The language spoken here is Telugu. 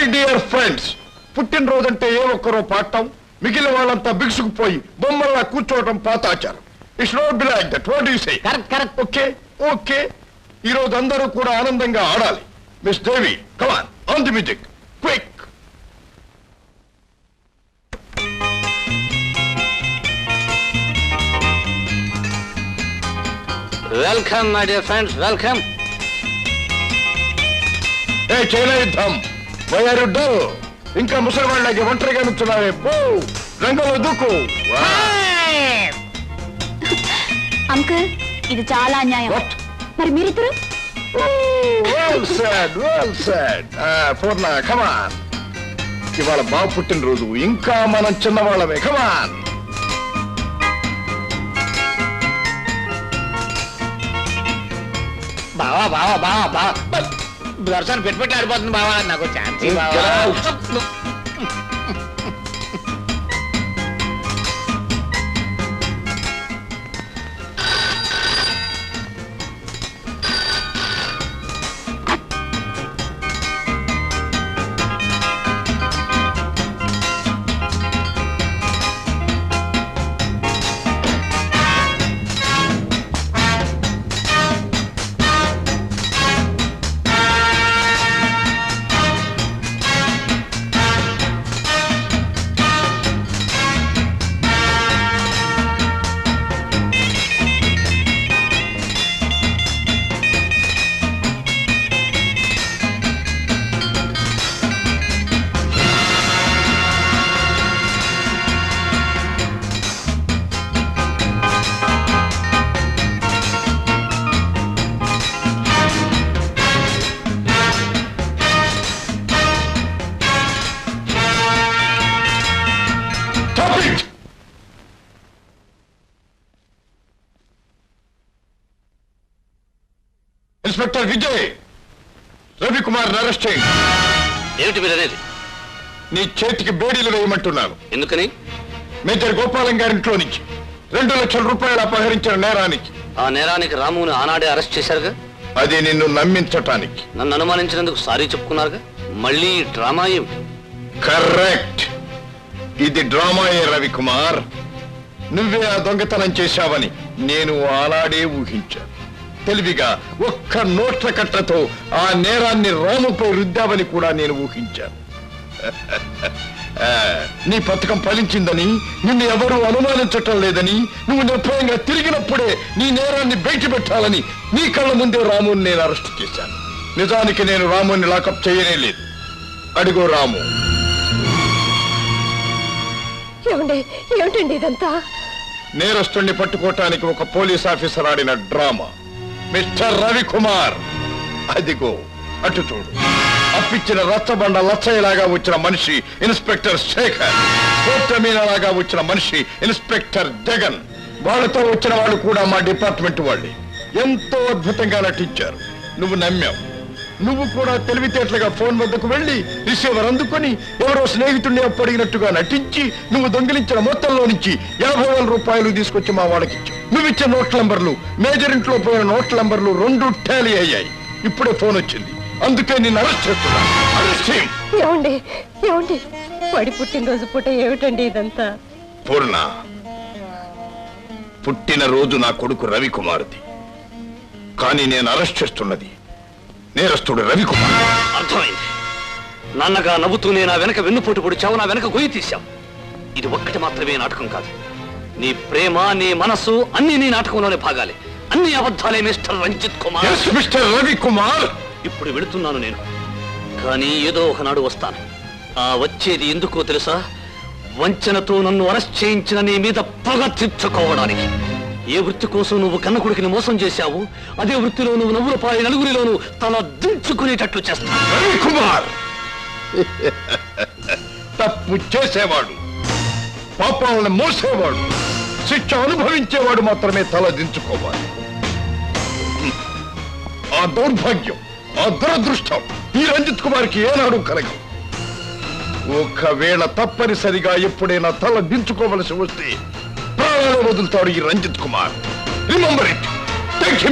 ఫ్రెండ్స్ పుట్టినరోజంటే ఏ ఒక్కరో పాడటం మిగిలిన వాళ్ళంతా బిగుసుకుపోయి బొమ్మల్లా కూర్చోవటం పాత ఆచారం. It's not be like that what you say correct correct okay okay ఈ రోజు అందరూ కూడా ఆనందంగా ఆడాలి. Miss Devi come on on the music quick welcome my dear friends welcome A China యుద్ధం వయారు ఇంకా ముసలి వాళ్ళకి ఒంటరిగా నుంచున్నావే పో. రంగంలో దూకు. అంకుల్ ఇది చాలా అన్యాయం. What? మరి మీరిద్దరు? Well said well said Purna come on ఇవాళ బాబు పుట్టినరోజు ఇంకా మనం చిన్నవాళ్ళమే కమాన్ బావా బావా బావా బావా దర్శనం పెట్టుబెట్టి ఆడిపోతుంది బావా నాకు ఛాన్స్ బావా. ఇన్స్పెక్టర్ విజయ్ రవికుమార్ అరెస్ట్ చేయండి ఏమిటి మీరు అనేది? నీ చేతికి బేడీలు వేయమంటున్నాను. ఎందుకని? మేజర్ గోపాలం గారింట్లో నుంచి రెండు లక్షల రూపాయలు అపహరించిన నేరానికి. ఆ నేరానికి రాముని ఆనాడే అరెస్ట్ చేశారుగా? అది నిన్ను నమ్మించటానికి. నన్ను అనుమానించినందుకు సారీ చెప్పుకున్నారుగా? మళ్ళీ డ్రామా ఏమిటి? కరెక్ట్. ఇది డ్రామాయే రవికుమార్. నువ్వే ఆ దొంగతనం చేశావని నేను అలాడే ఊహించాను తెలివిగా ఒక్క నోట్ల కట్టతో ఆ నేరాన్ని రాముపై రుద్దావని కూడా నేను ఊహించాను నీ పథకం ఫలించిందని నిన్ను ఎవరూ అనుమానించటం లేదని నువ్వు నిర్భయంగా తిరిగినప్పుడే నీ నేరాన్ని బయటపెట్టాలని నీ కళ్ళ ముందే రాముని నేను అరెస్ట్ చేశాను. నిజానికి నేను రాముని లాకప్ చేయనే లేదు. అడుగు రాము. ఏమండి ఏమిటండి ఇదంతా? నేరస్తుణ్ణి పట్టుకోవటానికి ఒక పోలీస్ ఆఫీసర్ ఆడిన డ్రామా. మిస్టర్ రవికుమార్. అదిగో అటు చూడు. అప్పిచ్చిన రచ్చబండ లచ్చయ్యలాగా వచ్చిన మనిషి ఇన్స్పెక్టర్ శేఖర్. కోర్టమీనలాగా వచ్చిన మనిషి ఇన్స్పెక్టర్ జగన్. వాళ్ళతో వచ్చిన వాళ్ళు కూడా మా డిపార్ట్మెంట్ వాళ్ళే. ఎంతో అద్భుతంగా నటించారు. నువ్వు నమ్మావు. నువ్వు కూడా తెలివితేటలుగా ఫోన్ వద్దకు వెళ్ళి రిసీవర్ అందుకొని ఎవరో స్నేహితుడిని అప్పడిగినట్టుగా నటించి నువ్వు దొంగిలించిన మొత్తంలో నుంచి యాభై వేల రూపాయలు తీసుకొచ్చి మా వాళ్ళకి నువ్వు ఇచ్చే నోట్ల నంబర్లు మేజర్ ఇంట్లో పోయిన నోట్ల నంబర్లు రెండు టాలీ అయ్యాయి. ఇప్పుడే ఫోన్ వచ్చింది. అందుకే నిన్ను అరెస్ట్ చేస్తున్నా. పడి పుట్టినరోజు పూట ఏమిటండి ఇదంతా? పూర్ణ పుట్టిన రోజు నా కొడుకు రవికుమార్ది. కానీ నేను అరెస్ట్ చేస్తున్నది నేరస్తుడు రవికుమార్. అర్థమైంది. నాన్నగా నవ్వుతూనే నా వెనక వెన్నుపోటు పొడిచావు నా వెనక గొయ్యి తీశావు. ఇది ఒక్కటి మాత్రమే నాటకం కాదు. నీ ప్రేమ నీ మనసు అన్ని నీ నాటకంలోనే భాగాలే. అన్ని అబద్ధాలే మిస్టర్ రంజిత్ కుమార్. మిస్టర్ రవికుమార్. ఇప్పుడు వెళుతున్నాను నేను. కానీ ఏదో ఒకనాడు వస్తాను. ఆ వచ్చేది ఎందుకో తెలుసా? వంచనతో నన్ను అరెస్ట్ చేయించిన నీ మీద పగ తీర్చుకోవడానికి ఏ వృత్తి కోసం నువ్వు కన్న కొడుకుని మోసం చేశావు అదే వృత్తిలో నువ్వు నవ్వుల పాయి నలుగురిలోనూ తల దించుకునేటట్లు చేస్తావు. కుమార్! తప్పు చేసేవాడు పాపాలను మోసేవాడు శిక్ష అనుభవించేవాడు మాత్రమే తల దించుకోవాలి. ఆ దౌర్భాగ్యం ఆ దురదృష్టం ఈ రంజిత్ కుమార్కి ఏనాడు కలగదు. ఒకవేళ తప్పనిసరిగా ఎప్పుడైనా తల దించుకోవలసి వస్తే ప్రాణాలు వదులుతాడు ఈ Ranjith Kumar. Remember it. Thank you